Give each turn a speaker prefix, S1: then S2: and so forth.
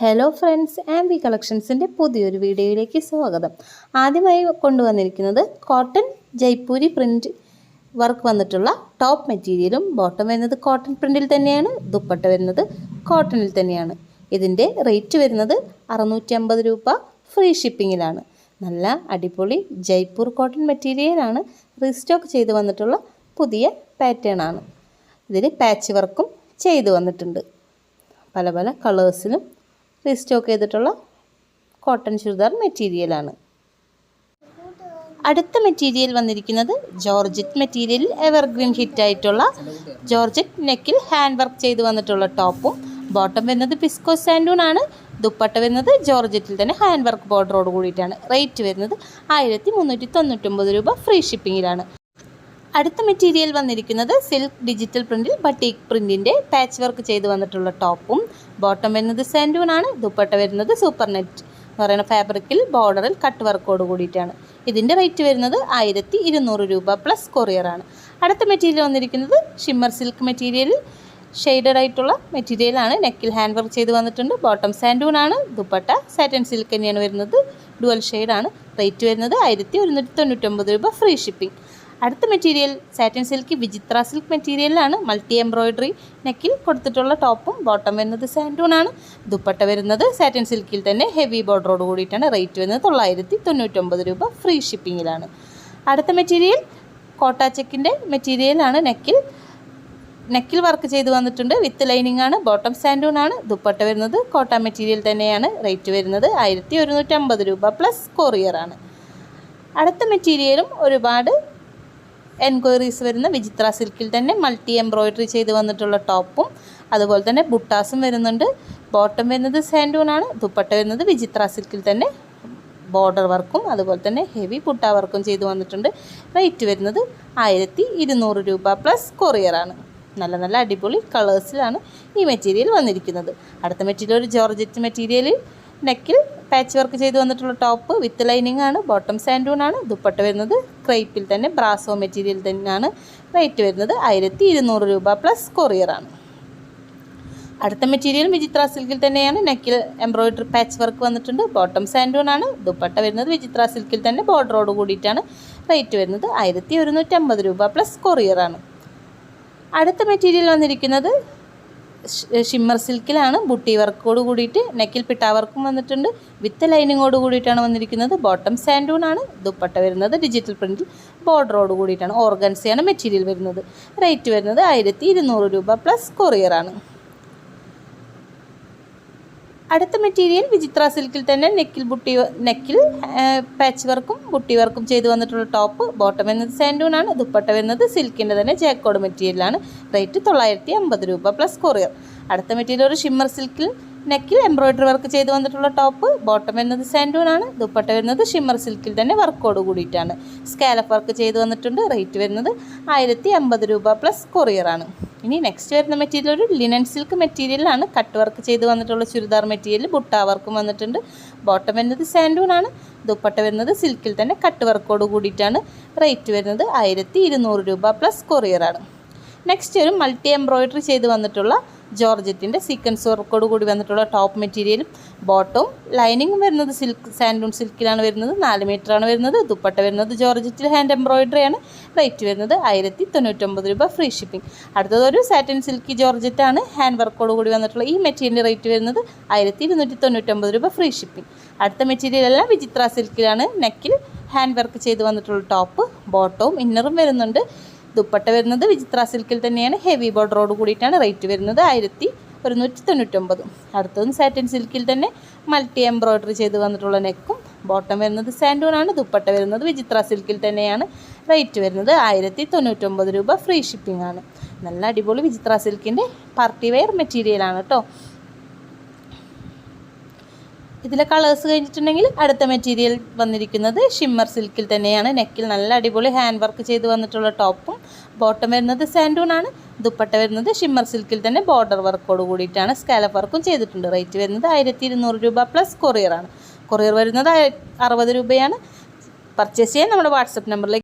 S1: Hello friends and Ambi കളക്ഷൻസിന്റെ പുതിയൊരു വീഡിയോയിലേക്ക് സ്വാഗതം. ആദ്യമായി കൊണ്ടുവന്നിരിക്കുന്നത് കോട്ടൺ ജയ്പൂരി പ്രിന്റ് വർക്ക് വന്നിട്ടുള്ള ടോപ്പ് മെറ്റീരിയലും ബോട്ടം വരുന്നത് കോട്ടൺ പ്രിന്റിൽ തന്നെയാണ് ദുപ്പട്ട വരുന്നത് കോട്ടണിൽ തന്നെയാണ്. ഇതിന്റെ റേറ്റ് വരുന്നത് അറുന്നൂറ്റി രൂപ ഫ്രീ ഷിപ്പിങ്ങിലാണ് നല്ല അടിപൊളി ജയ്പൂർ കോട്ടൺ മെറ്റീരിയലാണ് റീസ്റ്റോക്ക് ചെയ്ത് വന്നിട്ടുള്ള പുതിയ പാറ്റേൺ ആണ്. ഇതിൽ പാച്ച് വർക്കും ചെയ്തു വന്നിട്ടുണ്ട്. പല പല കളേഴ്സിലും റീസ്റ്റോക്ക് ചെയ്തിട്ടുള്ള കോട്ടൺ ചുരിദാർ മെറ്റീരിയലാണ് അടുത്ത മെറ്റീരിയൽ വന്നിരിക്കുന്നത് ജോർജറ്റ് മെറ്റീരിയലിൽ എവർഗ്രീൻ ഹിറ്റ് ആയിട്ടുള്ള ജോർജറ്റ് നെക്കിൽ ഹാൻഡ് വർക്ക് ചെയ്ത് വന്നിട്ടുള്ള ടോപ്പും ബോട്ടം വരുന്നത് പിസ്കോ സാൻഡൂൺ ആണ്. ദുപ്പട്ട വരുന്നത് ജോർജറ്റിൽ തന്നെ ഹാൻഡ് വർക്ക് ബോർഡറോട് കൂടിയിട്ടാണ്. റേറ്റ് വരുന്നത് ആയിരത്തി മുന്നൂറ്റി തൊണ്ണൂറ്റൊമ്പത് രൂപ ഫ്രീ ഷിപ്പിങ്ങിലാണ് അടുത്ത മെറ്റീരിയൽ വന്നിരിക്കുന്നത് സിൽക്ക് ഡിജിറ്റൽ പ്രിന്റിൽ ബട്ടീക് പ്രിന്റിന്റെ പാച്ച് വർക്ക് ചെയ്ത് വന്നിട്ടുള്ള ടോപ്പും ബോട്ടം വരുന്നത് സാൻഡൂൺ ആണ് ദുപ്പട്ട വരുന്നത് സൂപ്പർ നെറ്റ് എന്ന് പറയുന്ന ഫാബ്രിക്കിൽ ബോർഡറിൽ കട്ട് വർക്കോട് കൂടിയിട്ടാണ്. ഇതിന്റെ റേറ്റ് വരുന്നത് ആയിരത്തി ഇരുന്നൂറ് രൂപ പ്ലസ് കൊറിയറാണ് അടുത്ത മെറ്റീരിയൽ വന്നിരിക്കുന്നത് ഷിമ്മർ സിൽക്ക് മെറ്റീരിയലിൽ ഷെയ്ഡഡ് ആയിട്ടുള്ള മെറ്റീരിയലാണ് നെക്കിൽ ഹാൻഡ് വർക്ക് ചെയ്ത് വന്നിട്ടുണ്ട്. ബോട്ടം സാൻഡൂൺ ആണ് ദുപ്പട്ട സാറ്റൻ സിൽക്ക് തന്നെയാണ് വരുന്നത്. ഡുവൽ ഷെയ്ഡാണ് റേറ്റ് വരുന്നത് ആയിരത്തി ഒരുന്നൂറ്റി തൊണ്ണൂറ്റൊമ്പത് രൂപ ഫ്രീ ഷിപ്പിംഗ് അടുത്ത material satin silk Vichitra silk മെറ്റീരിയലാണ് മൾട്ടി എംബ്രോയിഡറി നെക്കിൽ കൊടുത്തിട്ടുള്ള ടോപ്പും ബോട്ടം വരുന്നത് സാൻഡൂൺ ആണ്. ദുപ്പട്ട വരുന്നത് സാറ്റിൻ സിൽക്കിൽ തന്നെ ഹെവി ബോർഡറോട് കൂടിയിട്ടാണ് റേറ്റ് വരുന്നത് തൊള്ളായിരത്തി തൊണ്ണൂറ്റൊമ്പത് രൂപ ഫ്രീ ഷിപ്പിങ്ങിലാണ്. അടുത്ത മെറ്റീരിയൽ കോട്ടാ ചെക്കിന്റെ മെറ്റീരിയലാണ് നെക്കിൽ. നെക്കിൽ വർക്ക് ചെയ്ത് വന്നിട്ടുണ്ട്. വിത്ത് ലൈനിങ് ആണ്. ബോട്ടം സാൻഡൂൺ ആണ്. ദുപ്പട്ട വരുന്നത് കോട്ട മെറ്റീരിയൽ തന്നെയാണ്. റേറ്റ് വരുന്നത് ആയിരത്തി ഒരുന്നൂറ്റമ്പത് രൂപ പ്ലസ് കൊറിയർ ആണ്. അടുത്ത മെറ്റീരിയലും ഒരുപാട് എൻക്വയറീസ് വരുന്ന വിചിത്ര സിൽക്കിൽ തന്നെ മൾട്ടി എംബ്രോയിഡറി ചെയ്ത് വന്നിട്ടുള്ള ടോപ്പും അതുപോലെ തന്നെ ബുട്ടാസും വരുന്നുണ്ട്. ബോട്ടം വരുന്നത് സാൻഡൂൺ ആണ് ദുപ്പട്ട വരുന്നത് വിചിത്ര സിൽക്കിൽ തന്നെ ബോർഡർ വർക്കും അതുപോലെ തന്നെ ഹെവി പുട്ട വർക്കും ചെയ്ത് വന്നിട്ടുണ്ട്. റേറ്റ് വരുന്നത് ആയിരത്തി ഇരുന്നൂറ് രൂപ പ്ലസ് കൊറിയറാണ് നല്ല നല്ല അടിപൊളി കളേഴ്സിലാണ് ഈ മെറ്റീരിയൽ വന്നിരിക്കുന്നത്. അടുത്ത മെറ്റീരിയൽ ഒരു ജോർജറ്റ് മെറ്റീരിയൽ നെക്കിൽ പാച്ച് വർക്ക് ചെയ്ത് വന്നിട്ടുള്ള ടോപ്പ് വിത്ത് ലൈനിങ് ആണ് ബോട്ടം സാൻഡൂൺ ആണ്. ദുപ്പട്ട വരുന്നത് ക്രൈപ്പിൽ തന്നെ ബ്രാസോ മെറ്റീരിയൽ തന്നെയാണ് റേറ്റ് വരുന്നത്. ആയിരത്തി ഇരുന്നൂറ് രൂപ പ്ലസ് കൊറിയറാണ് അടുത്ത മെറ്റീരിയൽ വിചിത്ര സിൽക്കിൽ തന്നെയാണ്. നെക്കിൽ എംബ്രോയിഡറി പാച്ച് വർക്ക് വന്നിട്ടുണ്ട്. ബോട്ടം സാൻഡൂൺ ആണ്. ദുപ്പട്ട വരുന്നത് വിചിത്ര സിൽക്കിൽ തന്നെ ബോർഡറോട് കൂടിയിട്ടാണ് റേറ്റ് വരുന്നത്. ആയിരത്തി ഒരുന്നൂറ്റമ്പത് രൂപ പ്ലസ് കൊറിയറാണ് അടുത്ത മെറ്റീരിയൽ വന്നിരിക്കുന്നത് ഷിമ്മർ സിൽക്കിലാണ് ബുട്ടി വർക്കോട് കൂടിയിട്ട് നെക്കിൽ പിട്ടാ വർക്കും വന്നിട്ടുണ്ട്. വിത്ത് ലൈനിങ്ങോട് കൂടിയിട്ടാണ് വന്നിരിക്കുന്നത്. ബോട്ടം ആണ് ദുപ്പട്ട വരുന്നത് ഡിജിറ്റൽ പ്രിന്റിൽ ബോർഡറോട് കൂടിയിട്ടാണ്. ഓർഗൻസിയാണ് മെറ്റീരിയൽ വരുന്നത്. റേറ്റ് വരുന്നത് ആയിരത്തി രൂപ പ്ലസ് കൊറിയറാണ്. അടുത്ത മെറ്റീരിയൽ വിചിത്ര സിൽക്കിൽ തന്നെ നെക്കിൽ ബുട്ടി നെക്കിൽ പാച്ച് വർക്കും ബുട്ടി വർക്കും ചെയ്ത് വന്നിട്ടുള്ള ടോപ്പ് ബോട്ടം സാൻഡൂൺ ആണ് ദുപ്പട്ട വരുന്നത് സിൽക്കിന്റെ തന്നെ ജാക്കോഡ് മെറ്റീരിയലാണ് റേറ്റ് തൊള്ളായിരത്തി അമ്പത് രൂപ പ്ലസ് കൊറിയർ അടുത്ത മെറ്റീരിയൽ ഒരു ഷിമ്മർ സിൽക്കിൽ നെക്കിൽ എംബ്രോയിഡറി വർക്ക് ചെയ്ത് വന്നിട്ടുള്ള ടോപ്പ് ബോട്ടം വരുന്നത് സാൻഡൂൺ ആണ് ദുപ്പട്ട വരുന്നത് ഷിമ്മർ സിൽക്കിൽ തന്നെ വർക്കോട് കൂടിയിട്ടാണ്. സ്കാലപ്പ് വർക്ക് ചെയ്ത് വന്നിട്ടുണ്ട് റേറ്റ് വരുന്നത് ആയിരത്തി രൂപ പ്ലസ് കൊറിയറാണ് ഇനി നെക്സ്റ്റ് വരുന്ന മെറ്റീരിയൽ ഒരു ലിനൻ സിൽക്ക് മെറ്റീരിയലാണ് കട്ട് വർക്ക് ചെയ്ത് വന്നിട്ടുള്ള ചുരിദാർ മെറ്റീരിയൽ ബുട്ട വർക്കും വന്നിട്ടുണ്ട്. ബോട്ടം വരുന്നത് സാൻഡൂൺ ആണ്. ദുപ്പട്ട വരുന്നത് സിൽക്കിൽ തന്നെ കട്ട് വർക്കോട് കൂടിയിട്ടാണ് റേറ്റ് വരുന്നത് ആയിരത്തി രൂപ പ്ലസ് കൊറിയറാണ് നെക്സ്റ്റ് ഒരു മൾട്ടി എംബ്രോയിഡറി ചെയ്ത് വന്നിട്ടുള്ള ജോർജറ്റിന്റെ സീക്വൻസ് വർക്കോട് കൂടി വന്നിട്ടുള്ള ടോപ്പ് മെറ്റീരിയലും ബോട്ടവും ലൈനിങ്ങും വരുന്നത് സിൽക്ക് സാൻഡൂൺ സിൽക്കിലാണ് വരുന്നത് നാല് ആണ് വരുന്നത് ദുപ്പട്ട വരുന്നത് ജോർജറ്റിൽ ഹാൻഡ് എംബ്രോയിഡറി ആണ് റേറ്റ് വരുന്നത് ആയിരത്തി തൊണ്ണൂറ്റൊമ്പത് രൂപ ഫ്രീ ഷിപ്പിംഗ് അടുത്തത് ഒരു സാറ്റിൻ സിൽക്കി ജോർജറ്റാണ് ഹാൻഡ് വർക്കോട് കൂടി വന്നിട്ടുള്ള ഈ മെറ്റീരിയലിന്റെ റേറ്റ് വരുന്നത് ആയിരത്തി ഇരുന്നൂറ്റി തൊണ്ണൂറ്റൊമ്പത് രൂപ ഫ്രീ ഷിപ്പിംഗ് അടുത്ത മെറ്റീരിയൽ എല്ലാം വിചിത്ര സിൽക്കിലാണ് നെക്കിൽ ഹാൻഡ് വർക്ക് ചെയ്ത് വന്നിട്ടുള്ള ടോപ്പ് ബോട്ടവും ഇന്നറും വരുന്നുണ്ട്. ദുപ്പട്ട വരുന്നത് വിചിത്ര സിൽക്കിൽ തന്നെയാണ്. ഹെവി ബോർഡറോട് കൂടിയിട്ടാണ് റേറ്റ് വരുന്നത് ആയിരത്തി ഒരുന്നൂറ്റി തൊണ്ണൂറ്റൊമ്പത്. അടുത്തതും സാറ്റിൻ സിൽക്കിൽ തന്നെ മൾട്ടി എംബ്രോയ്ഡറി ചെയ്ത് വന്നിട്ടുള്ള നെക്കും ബോട്ടം വരുന്നത് സാൻഡൂൺ ആണ്. ദുപ്പട്ട വരുന്നത് വിചിത്ര സിൽക്കിൽ തന്നെയാണ് റേറ്റ് വരുന്നത് ആയിരത്തി തൊണ്ണൂറ്റൊമ്പത് രൂപ ഫ്രീ ഷിപ്പിംഗ് ആണ്. നല്ല അടിപൊളി വിചിത്ര സിൽക്കിന്റെ പാർട്ടി വെയർ മെറ്റീരിയലാണ് കേട്ടോ ഇതിലെ കളേഴ്സ് കഴിഞ്ഞിട്ടുണ്ടെങ്കിൽ അടുത്ത മെറ്റീരിയൽ വന്നിരിക്കുന്നത് ഷിമ്മർ സിൽക്കിൽ തന്നെയാണ്. നെക്കിൽ നല്ല അടിപൊളി ഹാൻഡ് വർക്ക് ചെയ്ത് വന്നിട്ടുള്ള ടോപ്പും. ബോട്ടം വരുന്നത് സാൻഡൂൺ ആണ്. ദുപ്പട്ട വരുന്നത് ഷിമ്മർ സിൽക്കിൽ തന്നെ ബോർഡർ വർക്കോട് കൂടിയിട്ടാണ് സ്കാലപ്പ് വർക്കും ചെയ്തിട്ടുണ്ട്. റേറ്റ് വരുന്നത് ആയിരത്തി ഇരുന്നൂറ് രൂപ പ്ലസ് കൊറിയറാണ് കൊറിയർ വരുന്നത് അറുപത് രൂപയാണ്. പർച്ചേസ് ചെയ്യാൻ നമ്മുടെ വാട്സപ്പ് നമ്പറിലേക്ക്